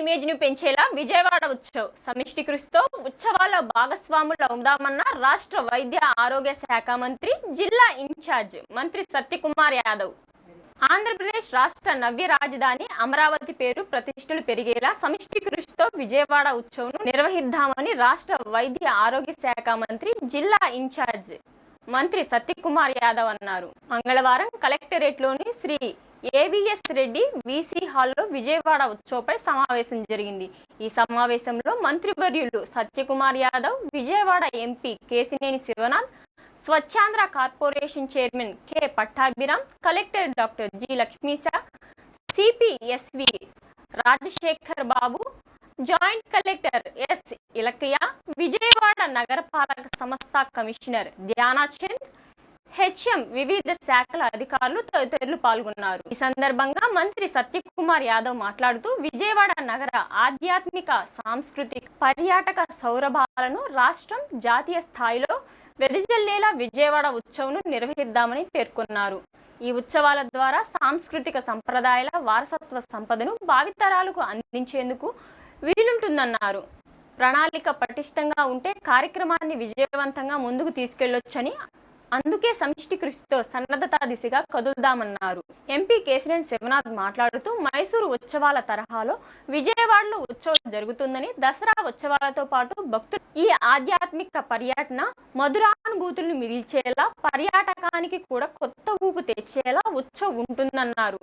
ఇమేజ్ను పెంచేలా విజయవాడ ఉత్సవ్. సమిష్టి కృషితో ఉత్సవాల భాగస్వాములు అవుదామన్న రాష్ట్ర వైద్య ఆరోగ్య శాఖ మంత్రి జిల్లా ఇన్ఛార్జ్ మంత్రి సత్యకుమార్ యాదవ్. ఆంధ్రప్రదేశ్ రాష్ట్ర నవ్య రాజధాని అమరావతి పేరు ప్రతిష్టలు పెరిగేలా సమిష్టి కృషితో విజయవాడ ఉత్సవ్ను నిర్వహిద్దామని రాష్ట్ర వైద్య ఆరోగ్య శాఖ మంత్రి జిల్లా ఇన్ఛార్జ్ మంత్రి సత్యకుమార్ యాదవ్ అన్నారు. మంగళవారం కలెక్టరేట్లోని శ్రీ ఏవిఎస్ రెడ్డి వీసీ హాల్లో విజయవాడ ఉత్సవపై సమావేశం జరిగింది. ఈ సమావేశంలో మంత్రివర్యులు Satyakumar Yadav Vijayawada MP Kesineni Sivanath Swachhandhra corporation chairman K Pattabhiram collector doctor G Lakshmisha C P S V Rajasekhar Babu joint collector S Ilakkiya Vijayawada నగరపాలక సంస్థ కమిషనర్ ధ్యానాచంద్ హెచ్ఎం వివిధ శాఖల అధికారులు తదితరులు పాల్గొన్నారు. ఈ సందర్భంగా మంత్రి సత్యకుమార్ యాదవ్ మాట్లాడుతూ విజయవాడ నగర ఆధ్యాత్మిక సాంస్కృతిక పర్యాటక సౌరభాలను రాష్ట్రం జాతీయ స్థాయిలో వెదజల్లేలా విజయవాడ ఉత్సవం నిర్వహిద్దామని పేర్కొన్నారు. ఈ ఉత్సవాల ద్వారా సాంస్కృతిక సంప్రదాయాల వారసత్వ సంపదను భావితరాలకు అందించేందుకు వీలుంటుందన్నారు. ప్రణాళిక పటిష్టంగా ఉంటే కార్యక్రమాన్ని విజయవంతంగా ముందుకు తీసుకెళ్ళొచ్చని అందుకే సమిష్టి కృషితో సన్నద్ధతా దిశగా కదులుదామన్నారు. ఎంపీ కేసినేని శివనాథ్ మాట్లాడుతూ మైసూరు ఉత్సవాల తరహాలో విజయవాడలో ఉత్సవం జరుగుతుందని దసరా ఉత్సవాలతో పాటు భక్తులు ఈ ఆధ్యాత్మిక పర్యటన మధురానుభూతులను మిగిల్చేలా పర్యాటకానికి కూడా కొత్త ఊపు తెచ్చేలా ఉత్సవం ఉంటుందన్నారు.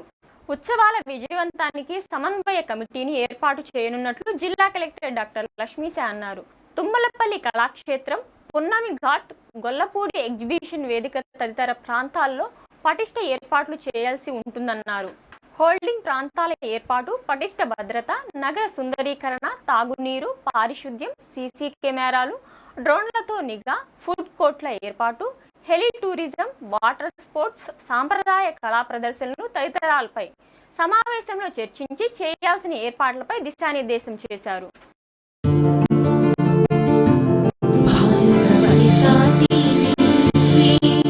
ఉత్సవాల విజయవంతానికి సమన్వయ కమిటీని ఏర్పాటు చేయనున్నట్లు జిల్లా కలెక్టర్ డాక్టర్ లక్ష్మీశా అన్నారు. తుమ్మలపల్లి కళాక్షేత్రం పున్నమి ఘాట్ గొల్లపూడి ఎగ్జిబిషన్ వేదిక తదితర ప్రాంతాల్లో పటిష్ట ఏర్పాట్లు చేయాల్సి ఉంటుందన్నారు. హోల్డింగ్ ప్రాంతాల ఏర్పాటు పటిష్ట భద్రత నగర సుందరీకరణ తాగునీరు పారిశుద్ధ్యం సీసీ కెమెరాలు డ్రోన్లతో నిఘా ఫుడ్ కోర్ట్ల ఏర్పాటు హెలి టూరిజం వాటర్ స్పోర్ట్స్ సాంప్రదాయ కళా ప్రదర్శనలు తదితరాలపై సమావేశంలో చర్చించి చేయాల్సిన ఏర్పాట్లపై దిశానిర్దేశం చేశారు.